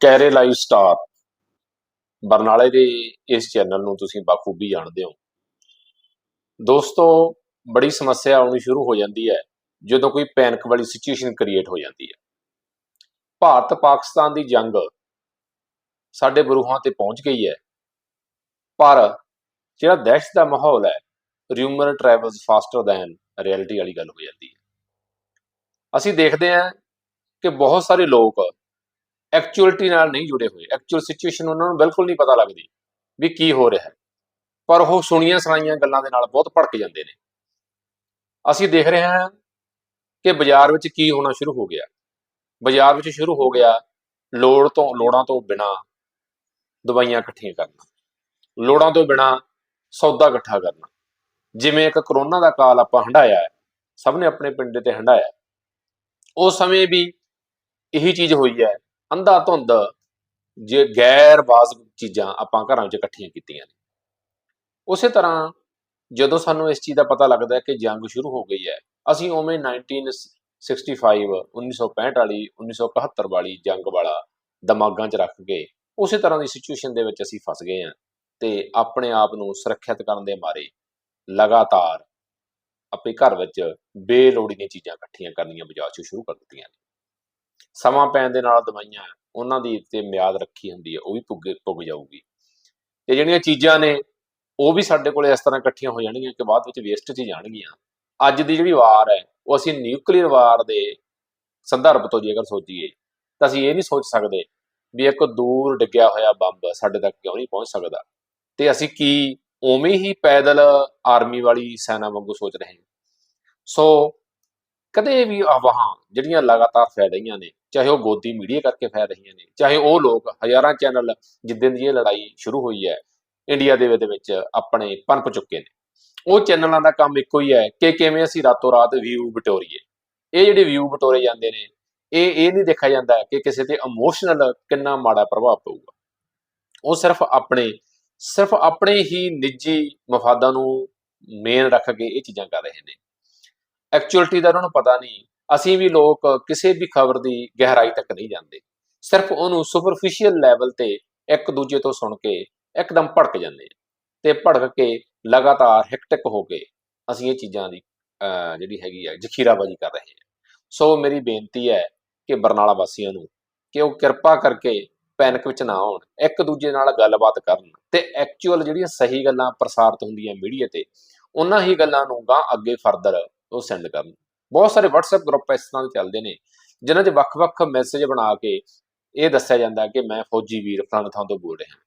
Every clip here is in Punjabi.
ਕੈਰੇ ਲਾਈਵ ਸਟਾਰ। ਬਰਨਾਲੇ ਦੇ ਇਸ ਚੈਨਲ ਨੂੰ ਤੁਸੀਂ ਬਾਖੂਬੀ ਜਾਣਦੇ ਹੋ। ਦੋਸਤੋ, ਬੜੀ ਸਮੱਸਿਆ ਆਉਣੀ ਸ਼ੁਰੂ ਹੋ ਜਾਂਦੀ ਹੈ, ਜਦੋਂ ਕੋਈ ਪੈਨਿਕ ਵਾਲੀ ਸਿਚੁਏਸ਼ਨ ਕ੍ਰੀਏਟ ਹੋ ਜਾਂਦੀ ਹੈ। ਭਾਰਤ ਪਾਕਿਸਤਾਨ ਦੀ ਜੰਗ ਸਾਡੇ ਬਰੂਹਾਂ ਤੇ ਪਹੁੰਚ ਗਈ ਹੈ। ਪਰ ਜਿਹੜਾ ਦਹਿਸ਼ਤ ਦਾ ਮਾਹੌਲ ਹੈ rumour travels faster than reality ਵਾਲੀ ਗੱਲ ਹੋ ਜਾਂਦੀ ਹੈ। ਅਸੀਂ ਦੇਖਦੇ ਹਾਂ ਕਿ ਬਹੁਤ ਸਾਰੇ ਲੋਕ ਐਕਚੁਅਲਿਟੀ ਨਾਲ ਨਹੀਂ ਜੁੜੇ ਹੋਏ। ਐਕਚੁਅਲ ਸਿਚੁਏਸ਼ਨ ਉਹਨਾਂ ਨੂੰ ਬਿਲਕੁਲ ਨਹੀਂ ਪਤਾ ਲੱਗਦੀ ਵੀ ਕੀ ਹੋ ਰਿਹਾ ਹੈ। ਪਰ ਉਹ ਸੁਣੀਆਂ ਸੁਣਾਈਆਂ ਗੱਲਾਂ ਦੇ ਨਾਲ ਬਹੁਤ ਭੜਕ ਜਾਂਦੇ ਨੇ। ਅਸੀਂ ਦੇਖ ਰਹੇ ਹਾਂ ਕਿ ਬਾਜ਼ਾਰ ਵਿੱਚ ਕੀ ਹੋਣਾ ਸ਼ੁਰੂ ਹੋ ਗਿਆ। ਬਾਜ਼ਾਰ ਵਿੱਚ ਸ਼ੁਰੂ ਹੋ ਗਿਆ ਲੋੜ ਤੋਂ, ਲੋੜਾਂ ਤੋਂ ਬਿਨਾ ਦਵਾਈਆਂ ਇਕੱਠੀਆਂ ਕਰਨਾ। ਲੋੜਾਂ ਤੋਂ ਬਿਨਾ ਸੌਦਾ ਇਕੱਠਾ ਕਰਨਾ। ਜਿਵੇਂ ਇੱਕ ਕਰੋਨਾ ਦਾ ਕਾਲ ਆਪਾਂ ਹੰਡਾਇਆ ਸਭ ਨੇ ਆਪਣੇ ਪਿੰਡ ਤੇ ਹੰਡਾਇਆ ਉਸ ਸਮੇਂ ਵੀ ਇਹੀ ਚੀਜ਼ ਹੋਈ ਹੈ ਅੰਧਾ ਧੁੰਦ, ਜੇ ਗੈਰ ਵਾਜਬ ਚੀਜ਼ਾਂ ਆਪਾਂ ਘਰਾਂ ਵਿੱਚ ਇਕੱਠੀਆਂ ਕੀਤੀਆਂ ਨੇ। ਉਸੇ ਤਰ੍ਹਾਂ ਜਦੋਂ ਸਾਨੂੰ ਇਸ ਚੀਜ਼ ਦਾ ਪਤਾ ਲੱਗਦਾ ਹੈ ਕਿ ਜੰਗ ਸ਼ੁਰੂ ਹੋ ਗਈ ਹੈ, ਅਸੀਂ ਉਵੇਂ 1965 1965 ਵਾਲੀ 1971 ਵਾਲੀ ਜੰਗ ਵਾਲਾ ਦਿਮਾਗਾਂ 'ਚ ਰੱਖ ਕੇ ਉਸੇ ਤਰ੍ਹਾਂ ਦੀ ਸਿਚੁਏਸ਼ਨ ਦੇ ਵਿੱਚ ਅਸੀਂ ਫਸ ਗਏ ਹਾਂ ਤੇ ਆਪਣੇ ਆਪ ਨੂੰ ਸੁਰੱਖਿਅਤ ਕਰਨ ਦੇ ਮਾਰੇ ਲਗਾਤਾਰ ਆਪਣੇ ਘਰ ਵਿੱਚ ਬੇਲੋੜੀ ਦੀਆਂ ਚੀਜ਼ਾਂ ਇਕੱਠੀਆਂ ਕਰਨੀਆਂ ਬਾਜ਼ਾਰ 'ਚ ਸ਼ੁਰੂ ਕਰ ਦਿੱਤੀਆਂ ਨੇ। ਸਮਾਂ ਪੈਣ ਦੇ ਨਾਲ ਦਵਾਈਆਂ ਉਹਨਾਂ ਦੀ ਤੇ ਮਿਆਦ ਰੱਖੀ ਹੁੰਦੀ ਹੈ, ਉਹ ਵੀ ਪੁੱਗ ਪੁੱਗ ਜਾਊਗੀ। ਤੇ ਜਿਹੜੀਆਂ ਚੀਜ਼ਾਂ ਨੇ, ਉਹ ਵੀ ਸਾਡੇ ਕੋਲੇ ਇਸ ਤਰ੍ਹਾਂ ਇਕੱਠੀਆਂ ਹੋ ਜਾਣਗੀਆਂ ਕਿ ਬਾਅਦ ਵਿੱਚ ਵੇਸਟ 'ਚ ਜਾਣਗੀਆਂ। ਅੱਜ ਦੀ ਜਿਹੜੀ ਵਾਰ ਹੈ, ਉਹ ਅਸੀਂ ਨਿਊਕਲੀਅਰ ਵਾਰ ਦੇ ਸੰਦਰਭ ਤੋਂ ਜੇਕਰ ਸੋਚੀਏ, ਤਾਂ ਅਸੀਂ ਇਹ ਨਹੀਂ ਸੋਚ ਸਕਦੇ ਵੀ ਇੱਕ ਦੂਰ ਡਿੱਗਿਆ ਹੋਇਆ ਬੰਬ ਸਾਡੇ ਤੱਕ ਕਿਉਂ ਨਹੀਂ ਪਹੁੰਚ ਸਕਦਾ। ਤੇ ਅਸੀਂ ਕੀ ਉਵੇਂ ਹੀ ਪੈਦਲ ਆਰਮੀ ਵਾਲੀ ਸੈਨਾ ਵਾਂਗੂ ਸੋਚ ਰਹੇ ਹਾਂ? ਸੋ ਕਦੇ ਵੀ ਅਫਵਾਹਾਂ ਜਿਹੜੀਆਂ ਲਗਾਤਾਰ ਫੈਲ ਰਹੀਆਂ ਨੇ, ਚਾਹੇ ਉਹ ਗੋਦੀ ਮੀਡੀਆ ਕਰਕੇ ਫੈਲ ਰਹੀਆਂ ਨੇ, ਚਾਹੇ ਉਹ ਲੋਕ ਹਜ਼ਾਰਾਂ ਚੈਨਲ ਜਿੱਦਣ ਦੀ ਇਹ ਲੜਾਈ ਸ਼ੁਰੂ ਹੋਈ ਹੈ, ਇੰਡੀਆ ਦੇ ਵਿੱਚ ਆਪਣੇ ਪਨਪ ਚੁੱਕੇ ਨੇ। ਉਹ ਚੈਨਲਾਂ ਦਾ ਕੰਮ ਇੱਕੋ ਹੀ ਹੈ ਕਿ ਕਿਵੇਂ ਅਸੀਂ ਰਾਤੋਂ ਰਾਤ ਵਿਊ ਬਟੋਰੀਏ। ਇਹ ਜਿਹੜੇ ਵਿਊ ਬਟੋਰੇ ਜਾਂਦੇ ਨੇ, ਇਹ ਇਹ ਨਹੀਂ ਦੇਖਿਆ ਜਾਂਦਾ ਕਿ ਕਿਸੇ ਤੇ ਇਮੋਸ਼ਨਲ ਕਿੰਨਾ ਮਾੜਾ ਪ੍ਰਭਾਵ ਪਊਗਾ। ਉਹ ਸਿਰਫ ਆਪਣੇ ਸਿਰਫ ਆਪਣੇ ਹੀ ਨਿੱਜੀ ਮਫਾਦਾਂ ਨੂੰ ਮੇਨ ਰੱਖ ਕੇ ਇਹ ਚੀਜ਼ਾਂ ਕਰ ਰਹੇ ਨੇ। ਐਕਚੁਅਲਿਟੀ ਦਾ ਉਹਨਾਂ ਨੂੰ ਪਤਾ ਨਹੀਂ, ਅਸੀਂ ਵੀ ਲੋਕ ਕਿਸੇ ਵੀ ਖਬਰ ਦੀ ਗਹਿਰਾਈ ਤੱਕ ਨਹੀਂ ਜਾਂਦੇ। ਸਿਰਫ ਉਹਨੂੰ ਸੁਪਰਫੀਸ਼ੀਅਲ ਲੈਵਲ ਤੇ ਇੱਕ ਦੂਜੇ ਤੋਂ ਸੁਣ ਕੇ ਇੱਕਦਮ ਭੜਕ ਜਾਂਦੇ ਆ ਤੇ ਭੜਕ ਕੇ ਲਗਾਤਾਰ ਹਿਕਟਿਕ ਹੋ ਕੇ ਅਸੀਂ ਇਹ ਚੀਜ਼ਾਂ ਦੀ ਜਿਹੜੀ ਹੈਗੀ ਆ, ਜ਼ਖੀਰਾਬਾਜੀ ਕਰ ਰਹੇ ਹਾਂ ਸੋ ਮੇਰੀ ਬੇਨਤੀ ਹੈ ਕਿ ਬਰਨਾਲਾ ਵਾਸੀਆਂ ਨੂੰ ਕਿ ਉਹ ਕਿਰਪਾ ਕਰਕੇ ਪੈਨਿਕ ਵਿੱਚ ਨਾ ਆਉਣ, ਇੱਕ ਦੂਜੇ ਨਾਲ ਗੱਲਬਾਤ ਕਰਨ ਤੇ ਐਕਚੁਅਲ ਜਿਹੜੀਆਂ ਸਹੀ ਗੱਲਾਂ ਪ੍ਰਸਾਰਿਤ ਹੁੰਦੀਆਂ ਮੀਡੀਆ ਤੇ, ਉਹਨਾਂ ਹੀ ਗੱਲਾਂ ਨੂੰ ਗਾਂ ਅੱਗੇ ਫਰਦਰ ਉਹ ਸੈਂਡ ਕਰਨ। ਬਹੁਤ ਸਾਰੇ WhatsApp ਗਰੁੱਪ ਇਸ ਤਰ੍ਹਾਂ ਦੇ ਚੱਲਦੇ ਨੇ, ਜਿਨ੍ਹਾਂ 'ਚ ਵੱਖ-ਵੱਖ ਮੈਸੇਜ ਬਣਾ ਕੇ ਇਹ ਦੱਸਿਆ ਜਾਂਦਾ ਕਿ ਮੈਂ ਫੌਜੀ ਵੀਰ ਫਲਾਣੇ ਥਾਂ ਤੋਂ ਬੋਲ ਰਿਹਾ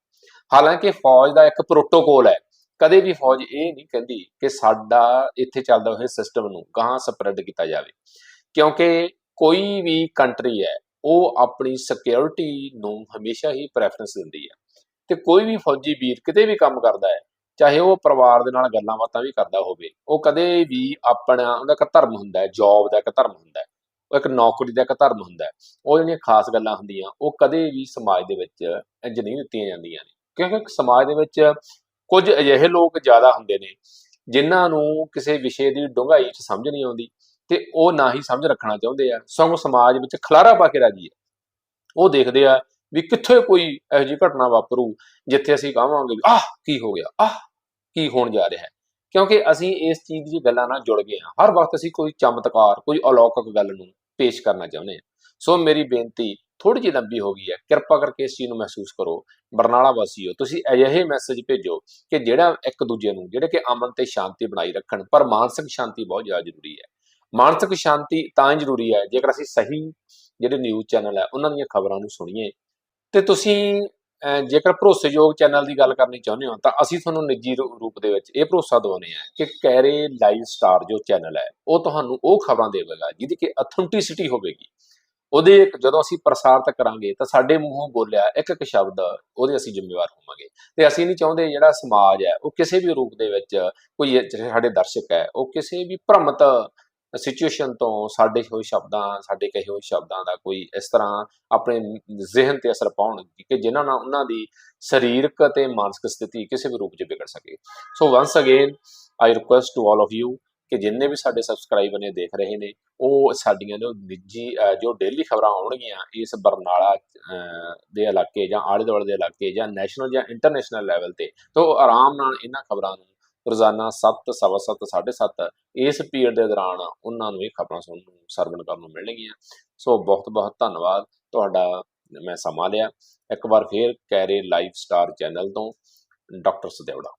ਹਾਲਾਂਕਿ ਫੌਜ ਦਾ ਇੱਕ ਪ੍ਰੋਟੋਕੋਲ ਹੈ। ਕਦੇ ਵੀ ਫੌਜ ਇਹ ਨਹੀਂ ਕਹਿੰਦੀ ਕਿ ਸਾਡਾ ਇੱਥੇ ਚੱਲਦਾ ਹੋਇਆ ਸਿਸਟਮ ਨੂੰ ਗਾਂ ਸਪਰੈਡ ਕੀਤਾ ਜਾਵੇ। ਕਿਉਂਕਿ ਕੋਈ ਵੀ ਕੰਟਰੀ ਹੈ, ਉਹ ਆਪਣੀ ਸਿਕਿਉਰਿਟੀ ਨੂੰ ਹਮੇਸ਼ਾ ਹੀ ਪ੍ਰੈਫਰੈਂਸ ਦਿੰਦੀ ਹੈ। ਤੇ ਕੋਈ ਵੀ ਫੌਜੀ ਵੀਰ ਕਿਤੇ ਵੀ ਕੰਮ ਕਰਦਾ ਹੈ ਚਾਹੇ ਉਹ ਪਰਿਵਾਰ ਦੇ ਨਾਲ ਗੱਲਾਂ ਬਾਤਾਂ ਵੀ ਕਰਦਾ ਹੋਵੇ, ਉਹ ਕਦੇ ਵੀ ਆਪਣਾ, ਉਹਦਾ ਇੱਕ ਧਰਮ ਹੁੰਦਾ ਹੈ ਜੌਬ ਦਾ ਇੱਕ ਧਰਮ ਹੁੰਦਾ ਹੈ, ਉਹ ਇੱਕ ਨੌਕਰੀ ਦਾ ਇੱਕ ਧਰਮ ਹੁੰਦਾ ਹੈ, ਉਹ ਜਿਹੜੀਆਂ ਖਾਸ ਗੱਲਾਂ ਹੁੰਦੀਆਂ, ਉਹ ਕਦੇ ਵੀ ਸਮਾਜ ਦੇ ਵਿੱਚ ਇੰਜ ਨਹੀਂ ਦਿੱਤੀਆਂ ਜਾਂਦੀਆਂ ਨੇ, ਕਿਉਂਕਿ ਸਮਾਜ ਦੇ ਵਿੱਚ ਕੁਝ ਅਜਿਹੇ ਲੋਕ ਜ਼ਿਆਦਾ ਹੁੰਦੇ ਨੇ, ਜਿਨ੍ਹਾਂ ਨੂੰ ਕਿਸੇ ਵਿਸ਼ੇ ਦੀ ਡੂੰਘਾਈ 'ਚ ਸਮਝ ਨਹੀਂ ਆਉਂਦੀ ਤੇ ਉਹ ਨਾ ਹੀ ਸਮਝ ਰੱਖਣਾ ਚਾਹੁੰਦੇ ਆ ਸਗੋਂ ਸਮਾਜ ਵਿੱਚ ਖਲਾਰਾ ਪਾ ਕੇ ਰਾਜੀ ਹੈ ਉਹ ਦੇਖਦੇ ਆ ਵੀ ਕਿੱਥੇ ਕੋਈ ਇਹੋ ਜਿਹੀ ਘਟਨਾ ਵਾਪਰੂ, ਜਿੱਥੇ ਅਸੀਂ ਕਹਾਂਗੇ ਆਹ ਕੀ ਹੋ ਗਿਆ, ਆਹ ਕੀ ਹੋਣ ਜਾ ਰਿਹਾ ਹੈ। ਕਿਉਂਕਿ ਅਸੀਂ ਇਸ ਚੀਜ਼ ਦੀ ਗੱਲਾਂ ਨਾਲ ਜੁੜ ਗਏ ਹਾਂ। ਹਰ ਵਕਤ ਅਸੀਂ ਕੋਈ ਚਮਤਕਾਰ, ਕੋਈ ਅਲੌਕਿਕ ਗੱਲ ਨੂੰ ਪੇਸ਼ ਕਰਨਾ ਚਾਹੁੰਦੇ ਹਾਂ। ਸੋ ਮੇਰੀ ਬੇਨਤੀ ਥੋੜੀ ਜਿਹੀ ਲੰਬੀ ਹੋ ਗਈ ਹੈ। ਕਿਰਪਾ ਕਰਕੇ ਇਸ ਚੀਜ਼ ਨੂੰ ਮਹਿਸੂਸ ਕਰੋ। ਬਰਨਾਲਾ ਵਾਸੀ ਹੋ ਤੁਸੀਂ ਅਜਿਹੇ ਮੈਸੇਜ ਭੇਜੋ ਕਿ ਜਿਹੜਾ ਇੱਕ ਦੂਜੇ ਨੂੰ, ਜਿਹੜੇ ਕਿ ਅਮਨ ਤੇ ਸ਼ਾਂਤੀ ਬਣਾਈ ਰੱਖਣ। ਪਰ ਮਾਨਸਿਕ ਸ਼ਾਂਤੀ ਬਹੁਤ ਜ਼ਿਆਦਾ ਜ਼ਰੂਰੀ ਹੈ। ਮਾਨਸਿਕ ਸ਼ਾਂਤੀ ਤਾਂ ਜ਼ਰੂਰੀ ਹੈ ਜੇਕਰ ਅਸੀਂ ਸਹੀ ਜਿਹੜੇ ਨਿਊਜ਼ ਚੈਨਲ ਹੈ, ਉਹਨਾਂ ਦੀਆਂ ਖਬਰਾਂ ਨੂੰ ਸੁਣੀਏ। ਤੇ ਤੁਸੀਂ ਜੇਕਰ ਭਰੋਸੇਯੋਗ ਚੈਨਲ ਦੀ ਗੱਲ ਕਰਨੀ ਚਾਹੁੰਦੇ ਹੋ, ਤਾਂ ਅਸੀਂ ਤੁਹਾਨੂੰ ਨਿੱਜੀ ਰੂਪ ਦੇ ਵਿੱਚ ਇਹ ਭਰੋਸਾ ਦਿਵਾਉਂਦੇ ਹਾਂ ਕਿ ਕੈਰੇ ਲਾਈਵ ਸਟਾਰ ਜੋ ਚੈਨਲ ਹੈ, ਉਹ ਤੁਹਾਨੂੰ ਉਹ ਖਬਰਾਂ ਦੇਵੇਗਾ ਜਿਹਦੀ ਕਿ ਅਥੈਂਟਿਸਿਟੀ ਹੋਵੇਗੀ। ਉਹਦੇ ਜਦੋਂ ਅਸੀਂ ਪ੍ਰਸਾਰਿਤ ਕਰਾਂਗੇ, ਤਾਂ ਸਾਡੇ ਮੂੰਹੋਂ ਬੋਲਿਆ ਇੱਕ ਇੱਕ ਸ਼ਬਦ ਉਹਦੇ ਅਸੀਂ ਜ਼ਿੰਮੇਵਾਰ ਹੋਵਾਂਗੇ। ਤੇ ਅਸੀਂ ਨਹੀਂ ਚਾਹੁੰਦੇ ਜਿਹੜਾ ਸਮਾਜ ਹੈ, ਉਹ ਕਿਸੇ ਵੀ ਰੂਪ ਦੇ ਵਿੱਚ ਕੋਈ ਸਾਡੇ ਦਰਸ਼ਕ ਹੈ, ਉਹ ਕਿਸੇ ਵੀ ਭ੍ਰਮਤ ਸਿਚੁਏਸ਼ਨ ਤੋਂ ਸਾਡੇ ਹੋਏ ਸ਼ਬਦਾਂ, ਸਾਡੇ ਕਹੇ ਹੋਏ ਸ਼ਬਦਾਂ ਦਾ ਕੋਈ ਇਸ ਤਰ੍ਹਾਂ ਆਪਣੇ ਜ਼ਿਹਨ ਤੇ ਅਸਰ ਪਾਉਣ ਕਿ ਜਿਨ੍ਹਾਂ ਨਾਲ ਉਹਨਾਂ ਦੀ ਸਰੀਰਕ ਅਤੇ ਮਾਨਸਿਕ ਸਥਿਤੀ ਕਿਸੇ ਵੀ ਰੂਪ 'ਚ ਵਿਗੜ ਸਕੇ। So once again I request to all of you ਕਿ ਜਿੰਨੇ ਵੀ ਸਾਡੇ ਸਬਸਕ੍ਰਾਈਬਰ ਨੇ, ਦੇਖ ਰਹੇ ਨੇ, ਉਹ ਸਾਡੀਆਂ ਜੋ ਨਿੱਜੀ ਜੋ ਡੇਲੀ ਖਬਰਾਂ ਆਉਣਗੀਆਂ ਇਸ ਬਰਨਾਲਾ ਦੇ ਇਲਾਕੇ ਜਾਂ ਆਲੇ ਦੁਆਲੇ ਦੇ ਇਲਾਕੇ ਜਾਂ ਨੈਸ਼ਨਲ ਜਾਂ ਇੰਟਰਨੈਸ਼ਨਲ ਲੈਵਲ ਤੇ, ਤਾਂ ਉਹ ਆਰਾਮ ਨਾਲ ਇਹਨਾਂ ਖਬਰਾਂ ਨੂੰ ਰੋਜ਼ਾਨਾ 7 ਸਵਾ ਸੱਤ, ਸਾਢੇ 7 ਇਸ ਪੀਰੀਅਡ ਦੇ ਦੌਰਾਨ ਉਹਨਾਂ ਨੂੰ ਇਹ ਖਬਰਾਂ ਸੁਣਨ ਨੂੰ ਸਰਵਣ ਕਰਨ ਨੂੰ ਮਿਲਣਗੀਆਂ। ਸੋ ਬਹੁਤ ਬਹੁਤ ਧੰਨਵਾਦ। ਤੁਹਾਡਾ ਮੈਂ ਸਮਾਂ ਲਿਆ। ਇੱਕ ਵਾਰ ਫੇਰ ਕੈਰੇ ਲਾਈਵ ਸਟਾਰ ਚੈਨਲ ਤੋਂ ਡਾਕਟਰ ਸਦੇਵੜਾ